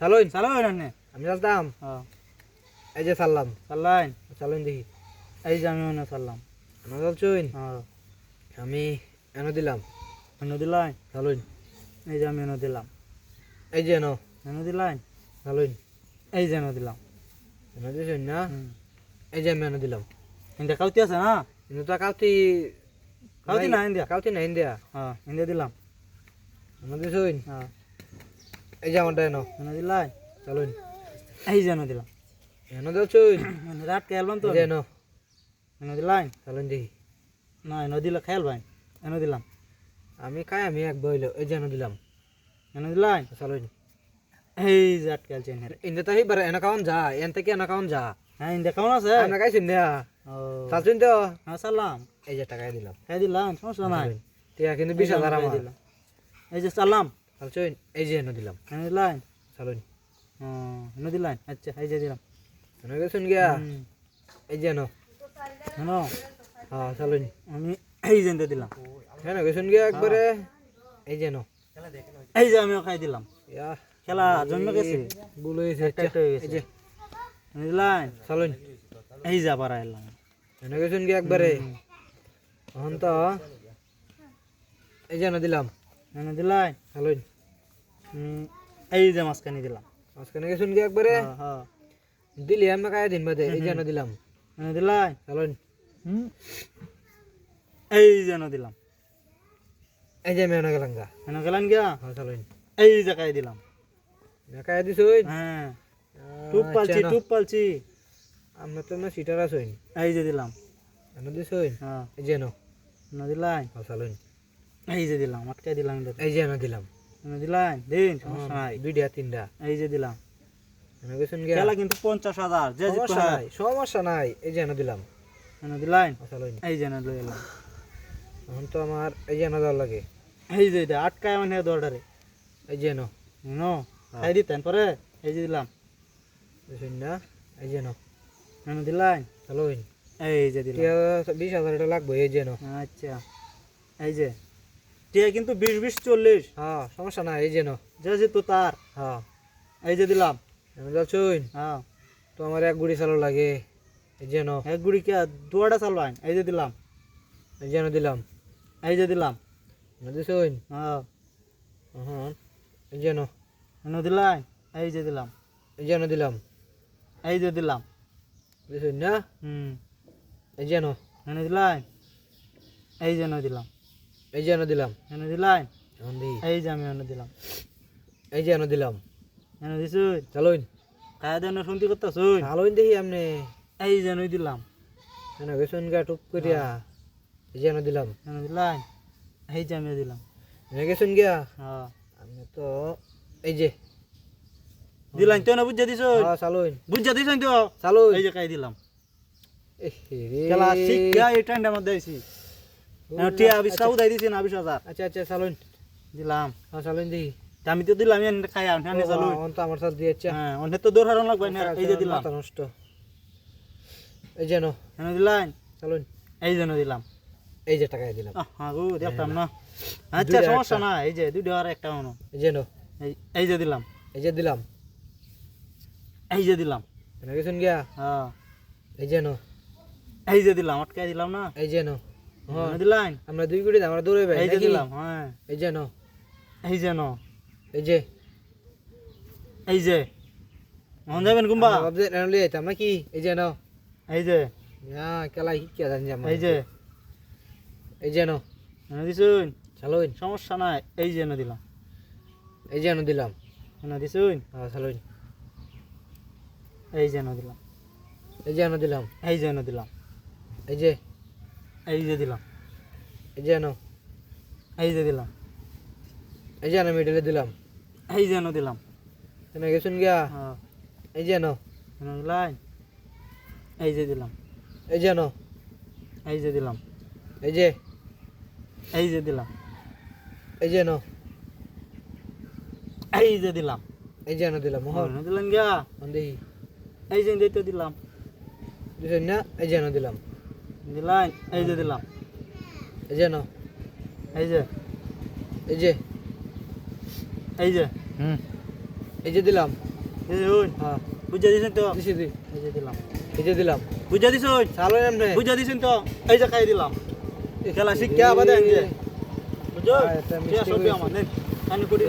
চালুন চালো না আমি চালতাম হ্যাঁ এই যে চাললাম চাল্লাইন চালুন দেখি। এই যে আমি চাললাম এনে চালছুন হ্যাঁ আমি এনে দিলাম। এনে দিলাই? চালুন এই যে আমি এনে দিলাম। এই যে এনো। এনে দিলাই? চালুন এই যে এনে দিলাম। এনে দিছুন না? এই যে আমি এনে দিলাম। ইন্দা কাউতি আছে না? কিন্তু তো কাউতি কাউতি না ইন্দিয়া কাউতি না ইন্ডিয়া। হ্যাঁ ইন্দা দিলাম। এনে দিছুন? হ্যাঁ এই যে আমারটা এনো। এনে দিলাই। চালুন এই যে এনে দিলাম। এনে দিছুন এনে রাত খেলবাম তো। এনো। এনে দিলাই। চালুন দেখি। না এনে দিলে খেয়াল ভাই এনে দিলাম। আমি খাই আমি এক বইলো এই যে এনে দিলাম। এনে দিলাই। চালুন এই যে আট খেলছে এনে ইন্দে তাহি বারে এনে কাউন যা এন থেকে এনে কাউন যা। হ্যাঁ ইন্দা কেমন আছে। আমি খাইছুন দেয়া ও। চালছুন তো। হ্যাঁ সালাম। এই যে টাকাই দিলাম। খাই দিলাম সমস্যা নাই। টিয়া কিন্তু বিশ হাজার আমার। দিলাম। এই যে সালাম। চালছুন এই যে এনে দিলাম দিলাই চালুন। ও এনে দিলাই আচ্ছা এই যে দিলাম। এনে গেছুন গিয়া। এই যে এনো শোনো হ্যাঁ চালুন। আমি এই যে দিলাম। এনে গেছুন গিয়া একবারে। এই যে এই যে আমিও খাই দিলাম। খেলা জন্ম গেছে। ভুল হয়েছে একটা একটা হয়ে গেছে। দিলাই চালুন। এই যে আবার এলাম এনে গেছুন গিয়া একবারে। এখন তো এই যে দিলাম। দিলাই হুম, এই যে মাঝখানে দিলাম। মাঝখানে গেছুন গিয়া একবারে? হ্যাঁ, হ্যাঁ। দিলি আমরা কায় দিন বাদে এই যে দিলাম। দিলাই? চালুন। এই যে এনে দিলাম। এই যে আমি গেলাম গা। এনে গেলাম গিয়া? হ্যাঁ চালুন। এই যে খাই দিলাম। কায় দিছুন হ্যাঁ। টুপ পালছি টুপ পালছি। আমরা তো না সিটার আছুন এই যে দিলাম। এনে দিছুন হ্যাঁ। এই যে এনো। এনে দিলাই? হ্যাঁ চালুন। এই যে দিলাম আটকাই দিলাম। এই যে এনে দিলাম। দিলাই দিন সমস্যা নাই দুইটা তিনটা এই যে দিলাম খেলা কিন্তু পঞ্চাশ হাজার যে সমস্যা হ্যাঁ নাই এই যে এনে দিলাম হ্যাঁ চালুন এই যে এনে লই এলাম এখন তো আমার এই যে এনে দেওয়ার লাগে এই যে এটা আটকায় মানে দরডারে এই যে এনো নো খাই দিতেন পরে এই যে দিলাম না এই যে এনো এনে দিলাই এই যে দিলাম বিশ হাজার টাকা লাগবে এই যে আচ্ছা এই যে টিয়া কিন্তু বিশ বিশ চল্লিশ হ্যাঁ সমস্যা নাই এই যে এনো যে জিততো তার হ্যাঁ এই যে দিলাম যাচ্ছুন হ্যাঁ তো আমার এক গুড়ি চালু লাগে এই যে এনো এক গুড়ি কে দুয়াটা চালবাইন এই যে দিলাম এই যে এনো দিলাম এই যে দিলাম দিছুন হ্যাঁ হ্যাঁ এই যে এনো দিলাই এই যে দিলাম এই যে এনো দিলাম এই যে দিলাম দিছুন না হুম এই যে এনো দিলাই এই যে এনে দিলাম এই যে এনো দিলাম। এনে দিলাই? এখন দি। এই যে আমি এনে দিলাম। এই যে এনো দিলাম। এনে দিছুই? চালুন কায়া দেন শুনতে করতেছুই? চালুন দেখি আপনি এই যে এনে দিলাম। এনে গেছুন গা টুপ করিয়া এই যে এনো দিলাম। এনে দিলাই? এই যে আমি দিলাম। এনে গেছুন গিয়া। হ্যাঁ। আমি তো এই যে। দিলাম তো না বুঝা দিছ হ্যাঁ চালুন বুঝা দিছ তো? চালুন এই যে কাই দিলাম। এ রে। খেলা শিক্ষা এই টাইমটার মধ্যে আইছি। টিয়া বিশ টাকা উদাই দিছি না বিশ হাজার আচ্ছা আচ্ছা চালুন দিলাম হ্যাঁ চালুন দেখি আমি তো দিলাম এনে খাই আমি চালু অন তো আমার সাথে দিয়েছে হ্যাঁ অনেক তো দৌড় হারান লাগবে এই যে দিলাম নষ্ট এই যে এনে দিলাম চালুন এই যে দিলাম এই যে টাকায় দিলাম হ্যাঁ গো দেখতাম না আচ্ছা সমস্যা না এই যে আর একটা মনো এই যে এই দিলাম এই যে দিলাম এই যে দিলাম গিয়া হ্যাঁ এই যে এই যে দিলাম আটকাই দিলাম না এই যে হ্যাঁ দিলাম আমরা দুই কোটি আমরা দৌড়ে ভাই এই যে দিলাম হ্যাঁ এই যে নো এই যে নো এই যে এই যে মন যাবেন কুম্বা ভাবছে এনে আইতাম নাকি এই যে নো এই যে হ্যাঁ কেলা শিখিয়া জানি আমরা এই যে এই যে নো এনে দিছুন চালুন সমস্যা নাই এই যে এনে দিলাম এই যে নো দিলাম এনে দিছুন হ্যাঁ চালুন এই যে এনে দিলাম এই যে নো দিলাম এই যে এনে দিলাম এই যে এই যে দিলাম এই যে নো এই যে দিলাম এই যে নো মিডলে দিলাম এই যে দিলাম এনে গেছুন গিয়া হ্যাঁ এই যে নো এনে দিলাম এই যে দিলাম এই যে এই যে দিলাম এই যে এই যে দিলাম এই যে নো এই যে দিলাম এই যে দিলাম মোহর এনে দিলাম গিয়া দেখি এই যে দিতে দিলাম দিছেন না এই যে দিলাম দিলাম এই যে দিলাম। এই যে নো এই যে। এই যে। এই যে। হুম। এই যে দিলাম। এই যে ওই হ্যাঁ। বুঝা দিছেন তো? দিছি দি এই যে দিলাম। এই যে দিলাম। বুঝা দিছ চালো এমনি। বুঝা দিছেন তো? এই যে খাই দিলাম। খেলা শিক্ষা বাদে মিষ্টি সবই আমার করি